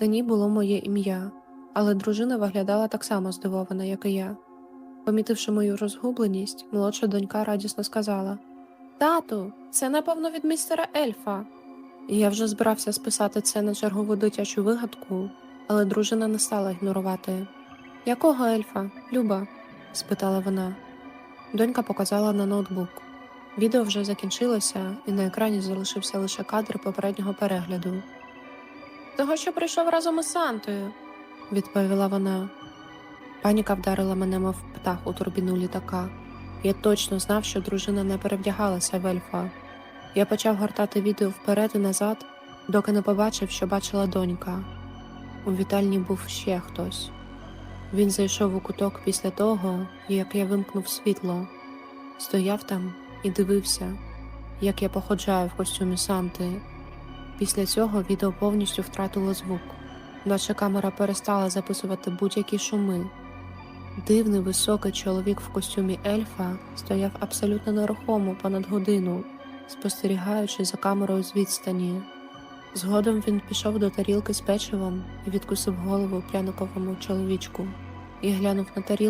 На ній було моє ім'я, але дружина виглядала так само здивована, як і я. Помітивши мою розгубленість, молодша донька радісно сказала: Тату, це напевно від містера Ельфа. Я вже збирався списати це на чергову дитячу вигадку, але дружина не стала ігнорувати. Якого ельфа, Люба? спитала вона. Донька показала на ноутбук. Відео вже закінчилося, і на екрані залишився лише кадр попереднього перегляду. Того, що прийшов разом із Сантою, відповіла вона. Паніка вдарила мене, мов птах у турбіну літака. Я точно знав, що дружина не перевдягалася в ельфа. Я почав гортати відео вперед і назад, доки не побачив, що бачила донька. У вітальні був ще хтось. Він зайшов у куток після того, як я вимкнув світло, стояв там і дивився, як я походжаю в костюмі Санти. Після цього відео повністю втратило звук, наче камера перестала записувати будь-які шуми. Дивний високий чоловік в костюмі ельфа стояв абсолютно нерухомо понад годину, спостерігаючи за камерою з відстані. Згодом він пішов до тарілки з печивом і відкусив голову пряниковому чоловічку і глянув на тарілку.